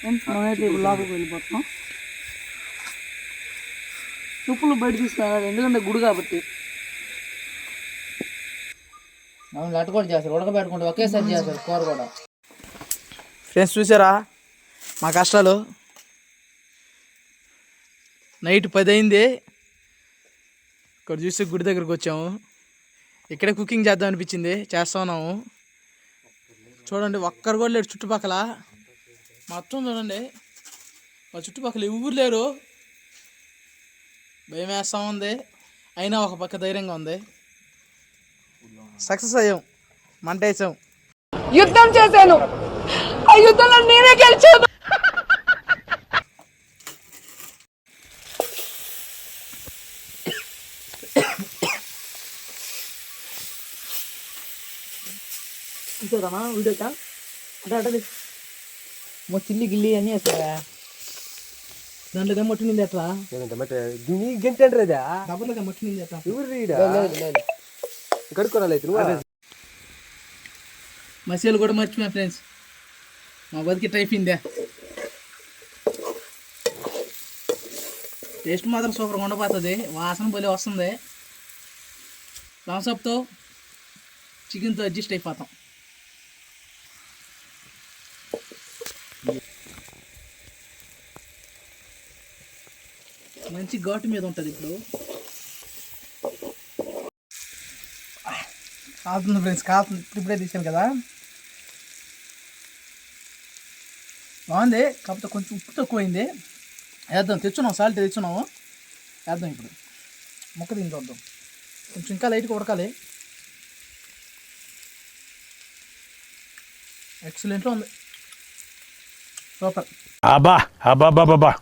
Friends మనమైతే ఇప్పుడు లోపలికి వెళ్ళిపోతున్నాం. చెప్పులు బయట తీసుకురావాలి ఎందుకంటే గుడి కాబట్టి. అవును కూడా చేస్తారు. ఉడకబెట్టుకుంటే ఒకేసారి చేస్తారు. కూర కూడా. ఫ్రెండ్స్ చూసారా? మా కష్టాలు. నైట్ పది అయింది ఇక్కడ చూసి గుడి దగ్గరకు వచ్చాము. ఇక్కడే కుకింగ్ చేద్దాం అనిపించింది. చేస్తా ఉన్నాము. చూడండి ఒక్కరు కూడా లేరు చుట్టుపక్కల. మొత్తం చూడండి మా చుట్టుపక్కల ఎవరు లేరు. భయం వేస్తూ ఉంది. అయినా ఒక పక్క ధైర్యంగా ఉంది. సక్సెస్ అయ్యాం. మంట వేసాం. యుద్ధం చేశాను. ఆ యుద్ధంలో నేనే గెలిచాను. వీడియోకా అంటే అంటే మా చిల్లి గిల్లి అన్నీ వేస్తారా దాంట్లో మట్టి నింది ఎట్లా దీని గంటంటారు అదా. డబ్బులుగా మట్టి నింది ఎట్లా ఎవరు రీడా కడుక్కోరాలి నువ్వు? మసీలు కూడా మర్చిపోయా ఫ్రెండ్స్ మా బతికి అయిపోయిందే టేస్ట్ మాత్రం సూపర్గా ఉండబోతుంది. వాసన భలే వస్తుంది. థమ్స్అప్తో చికెన్తో అడ్జస్ట్ అయిపోతాం. మంచి ఘాటు మీద ఉంటుంది ఇప్పుడు. కాలుతుంది ఫ్రెండ్స్ కాలుతుంది ఇప్పుడు ఇప్పుడే తీసాను కదా. బాగుంది. కాకపోతే కొంచెం ఉప్పు తక్కువైంది. వేద్దాం. తెచ్చున్నాం. సాల్ట్ తెచ్చున్నాము. వేద్దాం ఇప్పుడు. మొక్క దీని చూద్దాం కొంచెం ఇంకా లైట్గా ఉడకాలి. ఎక్సలెంట్లో ఉంది. సూపర్. అబ్బా అబ్బా అబ్బా అబ్బా.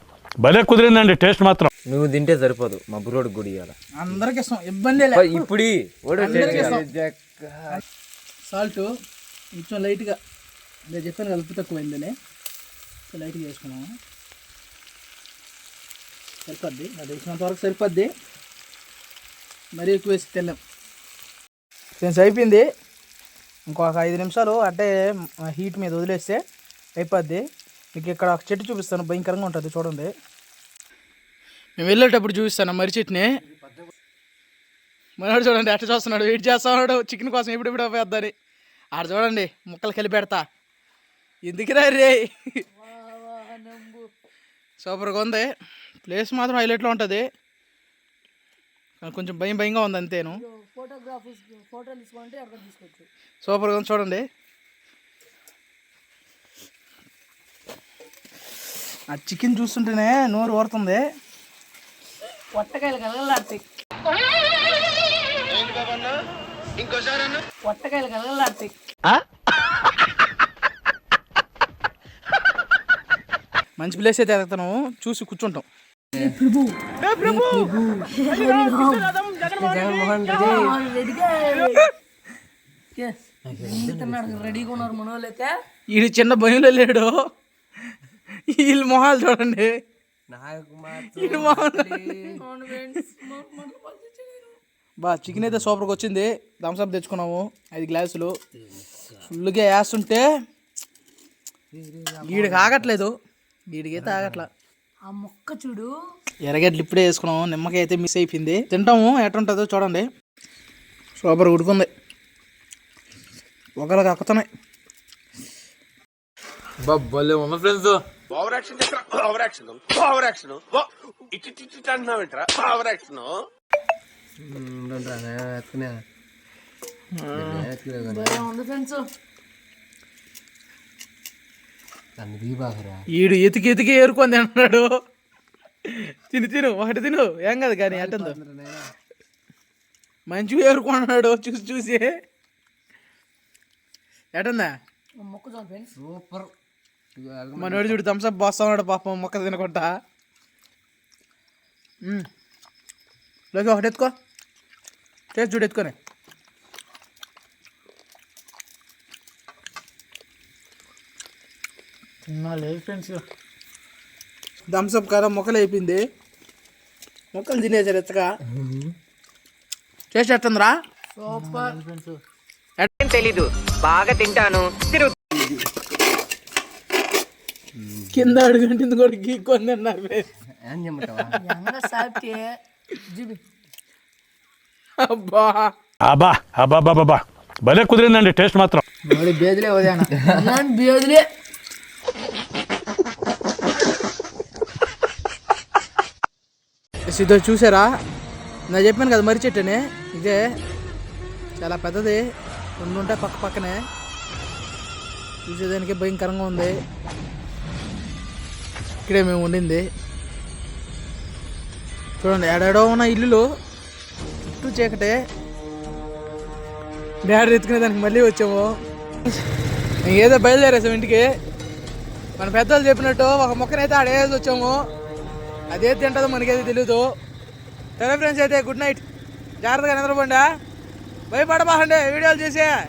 భలే కుదిరిందండి. టేస్ట్ మాత్రం. నువ్వు తింటే సరిపోదు. మా బుర్రోడు గుడి ఇవ్వాలి అందరికి ఇష్టం. ఇబ్బంది ఇప్పుడు. సాల్ట్ కొంచెం లైట్గా. నేను చెప్పాను ఉప్పు తక్కువైందని. లైట్గా వేసుకున్నాము సరిపోద్ది. అది వేసినంత వరకు సరిపోద్ది. మరీ ఎక్కువ వేసి తెల్లాం ఫ్రెండ్స్ అయిపోయింది. ఇంకొక ఐదు నిమిషాలు అంటే హీట్ మీద వదిలేస్తే అయిపోద్ది. మీకు ఇక్కడ ఒక చెట్టు చూపిస్తాను. భయంకరంగా ఉంటుంది చూడండి. మేము వెళ్ళేటప్పుడు చూపిస్తాను మర్రి చెట్టుని మనోడు చూడండి అట్ట చూస్తున్నాడు వెయిట్ చేస్తా ఉన్నాడు చికెన్ కోసం ఎప్పుడు ఎప్పుడు వేద్దని ఆడ చూడండి ముక్కలు కలిపి పెడతా. ఎందుకురా రే? సూపర్గా ఉంది. ప్లేస్ మాత్రం హైలైట్లో ఉంటుంది. కొంచెం భయం భయంగా ఉంది అంతేను. సూపర్గా ఉంది చూడండి. ఆ చికెన్ చూస్తుంటేనే నోరు ఓరుతుంది పొట్టకాయలు కలగలాడతాయి పొట్టకాయలు కలగలాడతాయి మంచి ప్లేస్ అయితే ఎదుగుతాను. చూసి కూర్చుంటాం. రెడీగా ఉన్నారు వీడు చిన్న భయంలో లేడు. వీళ్ళ మొహాలు చూడండి. మొహాలు బా చికెన్ అయితే సూపర్గా వచ్చింది. థమ్స్అప్ తెచ్చుకున్నాము. ఐదు గ్లాసులు. ఫుల్గా వేస్తుంటే వీడికి ఆగట్లేదు. వీడికైతే ఆగట్లా. ఆ మొక్క చూడు. ఎర్రగడ్డలు ఇప్పుడే వేసుకున్నాము. నిమ్మకాయ అయితే మిస్ అయిపోయింది. తింటాము. ఎట్టుంటుందో చూడండి. సూపర్ ఉడుకుంది. ఒకరికి అక్కుతున్నాయి. భలే ఉన్న friends. Over action over action over action ఇటు ఇటు ఇటు అంటున్నావు ఏంట్రా? ఓవర్ యాక్షన్ ఈడు ఎతికి ఎతికి ఏరుకొని తింటున్నాడు. తిను తిను ఒకటి తిను. ఏం కాదు కానీ ఎట్టందో మంచిగా ఏరుకున్నాడు చూసి చూసి. ఫ్రెండ్స్. సూపర్. మనోడు చూడు థమ్స్అప్ బాస్తా ఉన్నాడు పాపం మొక్క తినకుండా. లోకి ఒకటి ఎత్తుకో. టేస్ట్ చూడు ఎత్తుకొని. లేదు ఫ్రెండ్స్ థమ్స్అప్ కదా మొక్కలు అయిపోయింది. మొక్కలు తినేసారు ఎత్తగా టేస్ట్ ఎట్టుందిరా తెలీదు బాగా తింటాను. తిరుగు. కింద అడుగుంటుంది కూడా గీక్కుంది అన్నారు అబ్బా. అబ్బా అబ్బా అబ్బా భలే కుదిరిందండి టేస్ట్ మాత్రం. బేదిలే ఉదయాన. ఇదో చూసారా? నా చెప్పాను కదా మర్రి చెట్టుని. ఇదే చాలా పెద్దది. రెండు ఉంటాయి పక్క పక్కనే. చూసేదానికి భయంకరంగా ఉంది. ఇక్కడే మేము ఉండింది. చూడండి ఏడాడో ఉన్న ఇల్లులు చుట్టూ చీకటే. డాడీ ఎత్తుకునే దానికి మళ్ళీ వచ్చాము. ఏదో బయలుదేరేసాం ఇంటికి. మన పెద్దలు చెప్పినట్టు ఒక మొక్కనైతే ఆడేసి వచ్చాము. అదే తింటుందో మనకైతే తెలియదు సరే ఫ్రెండ్స్ అయితే గుడ్ నైట్ జాగ్రత్తగా నిద్రపోండా. భయపడబాకండి వీడియోలు చేసే.